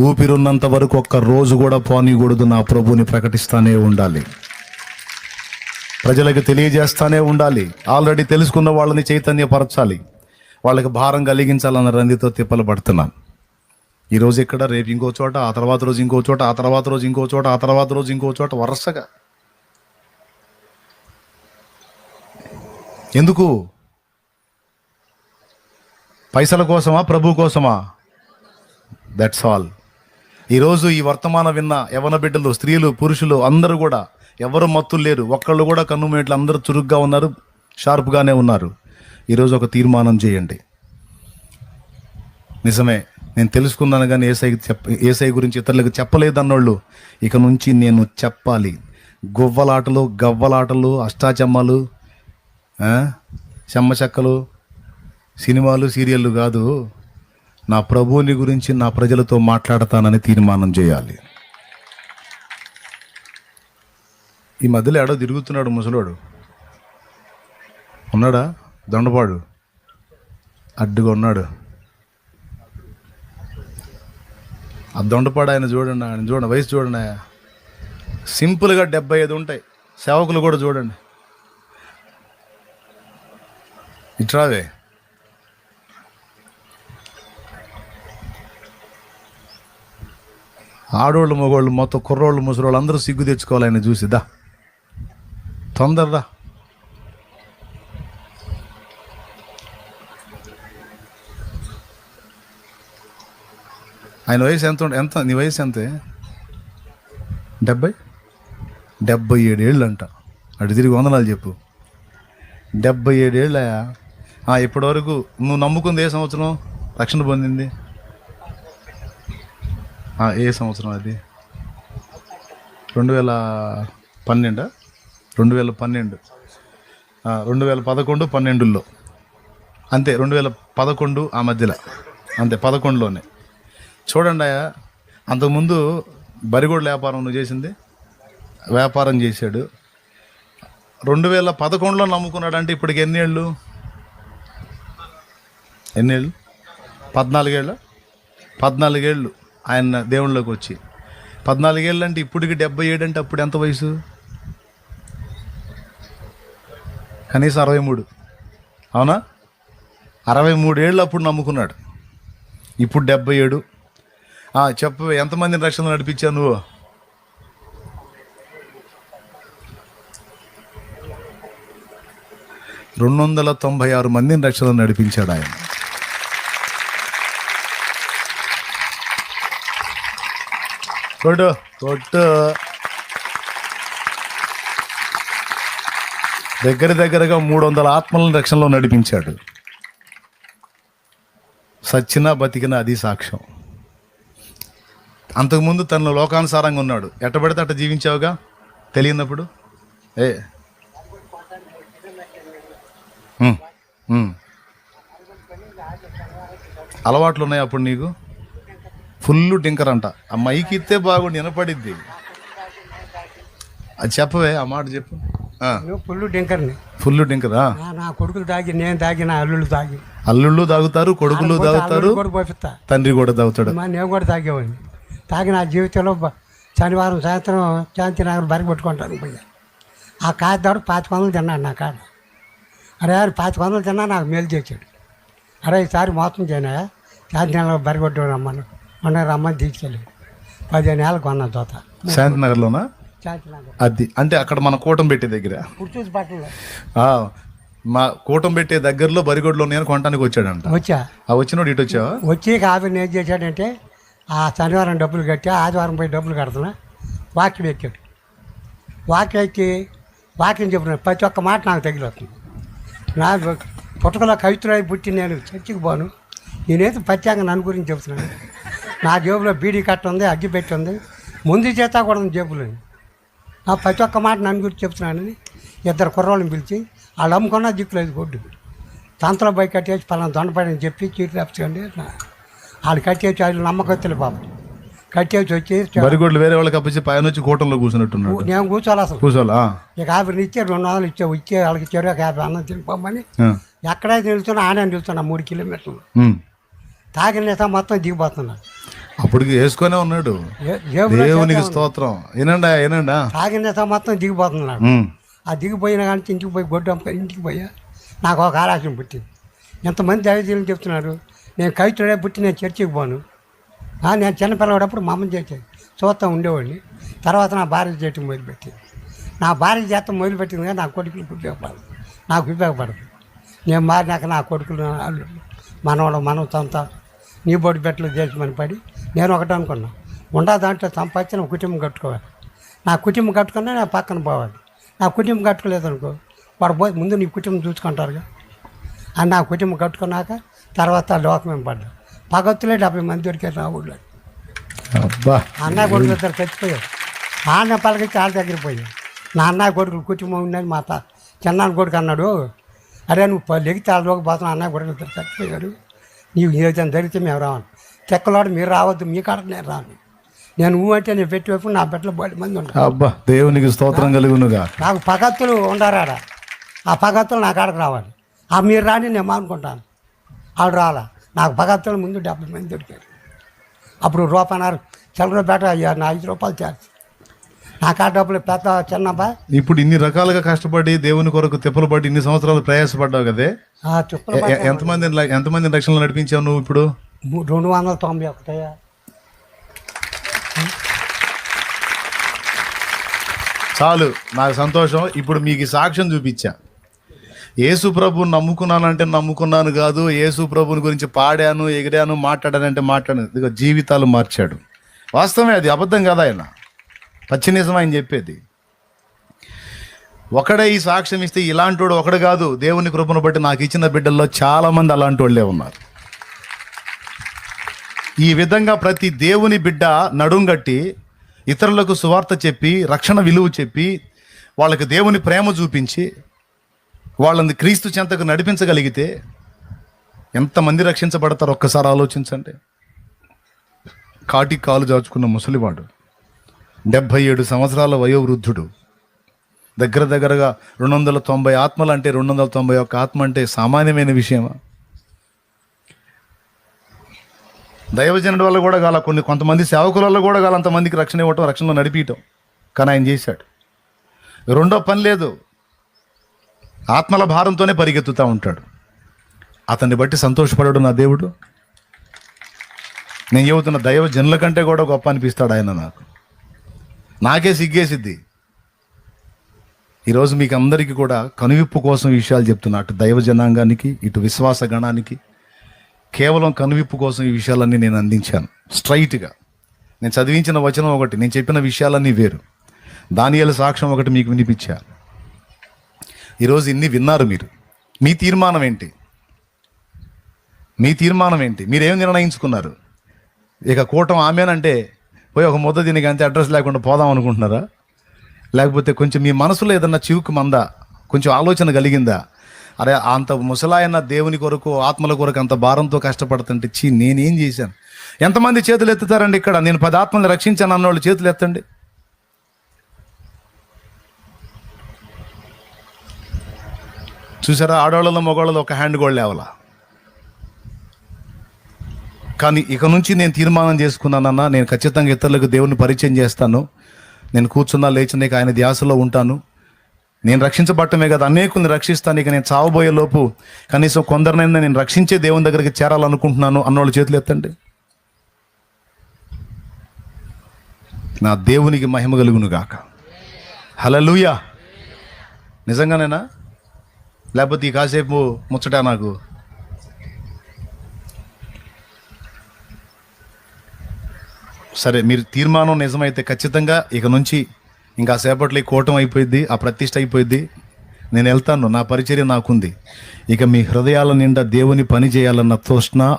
ఊపిరున్నంత వరకు ఒక్క రోజు కూడా పోనీకూడదు నా ప్రభుని ప్రకటిస్తానే ఉండాలి. ప్రజలకు తెలియజేస్తానే ఉండాలి. ఆల్రెడీ తెలుసుకున్న వాళ్ళని చైతన్యపరచాలి. వాళ్ళకి భారం కలిగించాలన్న రందితో తిప్పలు పడుతున్నాను ఈరోజు ఇక్కడ రేపు ఇంకో చోట ఆ తర్వాత రోజు ఇంకో చోట ఆ తర్వాత రోజు ఇంకో చోట ఆ తర్వాత రోజు ఇంకో చోట వరుసగా. ఎందుకు? పైసల కోసమా? ప్రభు కోసమా? దట్స్ ఆల్ ఈరోజు ఈ వర్తమాన విన్న యవన బిడ్డలు స్త్రీలు పురుషులు అందరూ కూడా ఎవరు మత్తులు లేరు. ఒక్కళ్ళు కూడా కన్నుమేట్లు అందరూ చురుగ్గా ఉన్నారు షార్ప్గానే ఉన్నారు. ఈరోజు ఒక తీర్మానం చేయండి. నిజమే నేను తెలుసుకున్నాను కానీ ఏసై చెప్ప ఏసై గురించి ఇతరులకు చెప్పలేదన్నోళ్ళు ఇక నుంచి నేను చెప్పాలి. గువ్వలాటలు గవ్వలాటలు అష్టాచమ్మాలు ఆ, చెమ్మ చెక్కలు సినిమాలు సీరియళ్ళు కాదు. నా ప్రభువుని గురించి నా ప్రజలతో మాట్లాడతానని తీర్మానం చేయాలి. ఈ మధ్యలో ఎడో తిరుగుతున్నాడు ముసలోడు. ఉన్నాడా? దొండపాడు. అడ్డుగా ఉన్నాడు. ఆ దొండపాడు ఆయన చూడండి ఆయన చూడండి వయసు చూడండి ఆయన. సింపుల్గా డెబ్బై ఐదు ఉంటాయి. సేవకులు కూడా చూడండి. ఇట్రావే ఆడోళ్ళు మగోళ్ళు మొత్తం కుర్రోళ్ళు ముసరోళ్ళు అందరూ సిగ్గు తెచ్చుకోవాలి ఆయన చూసిదా తొందరదా ఆయన వయసు ఎంత ఎంత? నీ వయసు ఎంతే? డెబ్బై? డెబ్బై ఏడేళ్ళు అంట అటు తిరిగి వందనాలు చెప్పు. డెబ్బై ఏడేళ్ళయా ఇప్పటివరకు నువ్వు నమ్ముకుంది ఏ సంవత్సరం? రక్షణ పొందింది? ఏ సంవత్సరం అది? రెండు వేల పన్నెండా? రెండు వేల పన్నెండు. రెండు వేల పదకొండు పన్నెండులో అంతే రెండు వేల పదకొండు ఆ మధ్యలో. అంతే పదకొండులోనే. చూడండి అయ్యా అంతకుముందు బరిగోడు వ్యాపారం నువ్వు చేసింది? వ్యాపారం చేశాడు. రెండు వేల పదకొండులో నమ్ముకున్నాడు అంటే ఇప్పటికి ఎన్నేళ్ళు? ఎన్నేళ్ళు? పద్నాలుగేళ్ళు? పద్నాలుగేళ్ళు. ఆయన దేవుళ్ళలోకి వచ్చి. పద్నాలుగేళ్ళు అంటే ఇప్పటికి డెబ్బై ఏడు అంటే అప్పుడు ఎంత వయసు? కనీసం అరవై మూడు అవునా? అరవై మూడేళ్ళు అప్పుడు నమ్ముకున్నాడు. ఇప్పుడు డెబ్బై ఏడు చెప్పు ఎంతమందిని రక్షణ నడిపించావు నువ్వు? రెండు వందల తొంభై ఆరు మందిని రక్షణ నడిపించాడు ఆయన. కొట్టు కొట్టు. దగ్గర దగ్గరగా మూడు వందల ఆత్మలను రక్షణలో నడిపించాడు. సచ్చినా బతికినా అది సాక్ష్యం. అంతకుముందు తనలో లోకానుసారంగా ఉన్నాడు. ఎట్ట పడితే అట్ట జీవించావుగా? తెలియనప్పుడు? ఏ? అలవాట్లు ఉన్నాయి అప్పుడు నీకు? ఫుల్ టింకర్ అంట. ఆ మైకి ఇస్తే బాగుండి వినపడిద్ది. అది చెప్పవే ఆ మాట చెప్పు. పుల్లు డింకర్ని ఫుల్ టింకరా? నా కొడుకులు తాగి నేను తాగి నా అల్లుళ్ళు తాగి. అల్లుళ్ళు తాగుతారు కొడుకులు తాగుతారు తండ్రి కూడా తాగుతాడు. నేను కూడా తాగేవాడిని. తాగి నా జీవితంలో శనివారం సాయంత్రం శాంతినగర్ బరి పెట్టుకుంటాను పోయా ఆ కాదాడు పాతిక వందలు తిన్నాడు నా కాడ. అరే పాతిక వందలు తిన్నా నాకు మేలు చేశాడు. అరే ఈసారి మోసం చేయనా? శాంతినగర్ బరి కొట్టు రమ్మను మొన్న రమ్మని తీసుకెళ్ళాడు పదిహేను ఏళ్ళకి కొన్నా జోత శాంతి నగర్లోనా శాంతినగర్. అది. అంటే అక్కడ మన కూటం పెట్టే దగ్గర. పుట్టూసి పట్టణంలో ఆ, మా కూటం పెట్టే దగ్గరలో బరిగొడ్లో నేను కొనడానికి వచ్చాడంట. వచ్చా. ఆ వచ్చినోడు ఇటు వచ్చావా? వచ్చి ఆవిడని ఏం చేశాడంటే ఆ శనివారం డబ్బులు కట్టి ఆదివారం పోయి డబ్బులు కడుతున్నా వాక్యం ఎక్కాడు. వాక్యం ఎక్కి వాక్యం చెప్పిన ప్రతి ఒక్క మాట నాకు తగిలొస్తుంది నా పుట్టకలో కవిత్రాయి పుట్టి నేను చర్చికి పోను. నేనేదో ప్రత్యేకంగా నన్ను గురించి చెప్తున్నాను. నా జేబులో బీడీ కట్ట ఉంది అగ్గి పెట్టి ఉంది. ముందు చేత కూడా జేబులో. ఆ ప్రతి ఒక్క మాట నన్ను గురించి చెప్తున్నానని ఇద్దరు కుర్రోళ్ళని పిలిచి వాళ్ళు అమ్ముకున్నా దిక్కులేదు గొడ్డు. తంతలో పోయి కట్టేసి పలానా దొండపడని చెప్పి చీట్లు రాపించండి వాళ్ళు కట్టేసి వాళ్ళు నమ్మకత్తులు పాపం. కట్టేసి వచ్చి బరిగొడ్లు వేరే వాళ్ళకి అప్పచి పైన వచ్చి కూటంలో కూర్చున్నట్టున్నాడు. నేను కూర్చోవాలి? అసలు కూర్చోవాలా ఇక ఆవిడని ఇచ్చే రెండు వందలు ఇచ్చే ఇచ్చే వాళ్ళకి ఇచ్చారు ఒక యాభై అన్నం తినిపోమని ఎక్కడైతే నిలుస్తున్నా ఆనే నిలుస్తున్నా మూడు కిలోమీటర్లు. తాగిన మొత్తం దిగిపోతున్నా అప్పటికి వేసుకొనే ఉన్నాడు. దేవునికి. స్తోత్రం. ఏనండా ఏనండా తాగిన మొత్తం దిగిపోతున్నాడు. ఆ దిగిపోయిన కానీ ఇంటికి పోయి గొడ్డు ఇంటికి పోయా. నాకు ఒక ఆలోచన పుట్టింది. ఎంతమంది దైవజీలు చెప్తున్నారు నేను కవితుడే పుట్టి నేను చర్చికి పోను. నేను చిన్నపిల్లవాడప్పుడు మా అమ్మని చేసేది చూస్తా ఉండేవాడిని. తర్వాత నా భార్య చేయటం మొదలుపెట్టింది. నా భార్య చేత మొదలుపెట్టింది కానీ నా కొడుకులకు ఉపయోగపడదు. నాకు ఉపయోగపడదు. నేను మారినాక నా కొడుకులు మనవాడు మనం తంత నీ బొడి బెట్టలు చేసి పడి నేను ఒకటి అనుకున్నా. ఉండా దాంట్లో సంపాదించి నా కుటుంబం కట్టుకోవాలి. నా కుటుంబం కట్టుకున్నా నా పక్కన పోవాలి. నా కుటుంబం కట్టుకోలేదు అనుకో వాడు పోయి ముందు నీ కుటుంబం చూసుకుంటారుగా. అని నా కుటుంబం కట్టుకున్నాక తర్వాత లోకమేం పడ్డా. పగత్తులే డెబ్బై మంది దొరికారు నా ఊళ్ళో. అన్న కొడుకు ఇద్దరు చచ్చిపోయారు. ఆ అన్న వాళ్ళ దగ్గర పోయారు. నా అన్న కొడుకు కుటుంబం ఉందని మా తా చిన్నాన్న కొడుకు అన్నాడు అరే నువ్వు లెగితే వాళ్ళ పోతున్నా అన్న కొడుకు ఇద్దరు చచ్చిపోయారు. నీవు ఏదైనా జరిగితే మేము రావాలి. చెక్కలోడు మీరు రావద్దు మీ కాడ నేను రాను. నేను ఊ అంటే నేను పెట్టి వైపు నా బిడ్డలు బయట మంది ఉంటాను అబ్బా దేవునికి స్తోత్రం కలుగునుగా. నాకు పగత్తులు ఉండరాడ ఆ పగత్తులు నా కాడకు రావాలి. ఆ మీరు రాని నేను మానుకుంటాను. ఆవిడ రాలా. నాకు పగత్తులు ముందు డెబ్బై మంది దొరికారు. అప్పుడు రూపాయన్నారు చిల్లరపేట అయ్యా నా ఐదు రూపాయలు చార్జ్ నా కాడ డబ్బులు పెద్ద చిన్నబ్బా. ఇప్పుడు ఇన్ని రకాలుగా కష్టపడి దేవుని కొరకు తిప్పలు పడి ఇన్ని సంవత్సరాలు ప్రయాసపడ్డావు కదే? ఎంతమంది ఎంతమంది రక్షణలు నడిపించావు నువ్వు ఇప్పుడు? రెండు వందల తొంభై ఒకటయ్యా. చాలు నాకు సంతోషం. ఇప్పుడు మీకు సాక్ష్యం చూపించా. యేసు ప్రభుని నమ్ముకున్నానంటే నమ్ముకున్నాను కాదు యేసు ప్రభుని గురించి పాడాను ఎగిరాను మాట్లాడానంటే మాట్లాడాను. ఇదిగో జీవితాలు మార్చాడు. వాస్తవమే అది అబద్ధం కదా ఆయన. పచ్చి నిజం ఆయన చెప్పేది. ఒకడే ఈ సాక్ష్యం ఇస్తే ఇలాంటోడు ఒకడు కాదు. దేవుని కృపను బట్టి నాకు ఇచ్చిన బిడ్డల్లో చాలామంది అలాంటి వాళ్ళే ఉన్నారు. ఈ విధంగా ప్రతి దేవుని బిడ్డ నడుంగట్టి ఇతరులకు సువార్త చెప్పి రక్షణ విలువ చెప్పి వాళ్ళకి దేవుని ప్రేమ చూపించి వాళ్ళని క్రీస్తు చెంతకు నడిపించగలిగితే ఎంతమంది రక్షించబడతారు ఒక్కసారి ఆలోచించండి. కాటి కాలు జాచుకున్న ముసలివాడు డెబ్భై ఏడు సంవత్సరాల వయోవృద్ధుడు దగ్గర దగ్గరగా రెండు వందల తొంభై ఆత్మలు అంటే రెండు వందల తొంభై ఒక్క ఆత్మ అంటే సామాన్యమైన విషయమా? దైవజనుడి వల్ల కూడా కాల కొన్ని కొంతమంది సేవకుల వల్ల కూడా కాల అంతమందికి రక్షణ ఇవ్వటం రక్షణలో నడిపించటం కానీ ఆయన చేశాడు. రెండో పని లేదు. ఆత్మల భారంతోనే పరిగెత్తుతూ ఉంటాడు. అతన్ని బట్టి సంతోషపడడు నా దేవుడు. నేను చెబుతున్న దైవ జనుల కంటే కూడా గొప్ప అనిపిస్తాడు ఆయన నాకు. నాకే సిగ్గేసిద్ది. ఈరోజు మీకు అందరికీ కూడా కనువిప్పు కోసం విషయాలు చెప్తున్నా. అటు దైవ జనాంగానికి ఇటు విశ్వాస గణానికి కేవలం కనువిప్పు కోసం ఈ విషయాలన్నీ నేను అందించాను. స్ట్రైట్గా. నేను చదివించిన వచనం ఒకటి నేను చెప్పిన విషయాలన్నీ వేరు. దానియాల సాక్ష్యం ఒకటి మీకు వినిపించా. ఈరోజు ఇన్ని విన్నారు మీరు. మీ తీర్మానం ఏంటి? మీ తీర్మానం ఏంటి? మీరేం నిర్ణయించుకున్నారు? ఇక కూటం ఆమెనంటే పోయి ఒక ముద్ద దీనికి అంతే అడ్రస్ లేకుండా పోదాం అనుకుంటున్నారా? లేకపోతే కొంచెం మీ మనసులో ఏదన్నా చివుకు మందా? కొంచెం ఆలోచన కలిగిందా? అరే అంత ముసలాయన దేవుని కొరకు ఆత్మల కొరకు అంత భారంతో కష్టపడుతుంటే చీ నేనేం చేశాను? ఎంతమంది చేతులు ఎత్తుతారండి ఇక్కడ? నేను పది ఆత్మల్ని రక్షించాను అన్నోళ్ళు చేతులు ఎత్తండి. చూసారా ఆడవాళ్ళలో మగవాళ్ళలో ఒక హ్యాండ్ కూడా లేవలా. కానీ ఇక నుంచి నేను తీర్మానం చేసుకున్నానన్నా నేను ఖచ్చితంగా ఇతరులకు దేవుని పరిచయం చేస్తాను. నేను కూర్చున్నా లేచినాక ఆయన ధ్యాసలో ఉంటాను. నేను రక్షించబట్టమే కదా అనేకుని రక్షిస్తాను. ఇక నేను చావబోయే లోపు కనీసం కొందరినైనా నేను రక్షించే దేవుని దగ్గరికి చేరాలనుకుంటున్నాను అన్నోళ్ళు చేతులు ఎత్తండి. నా దేవునికి మహిమ కలుగును గాక. హలలుయా నిజంగానేనా? లేకపోతే ఈ కాసేపు ముచ్చట నాకు. సరే మీరు తీర్మానం నిజమైతే ఖచ్చితంగా ఇక నుంచి ఇంకా సేపట్లో ఈ కూటం అయిపోయింది ఆ ప్రతిష్ట అయిపోయింది నేను వెళ్తాను నా పరిచర్య నాకుంది. ఇక మీ హృదయాల నిండా దేవుని పని చేయాలన్న తృష్ణ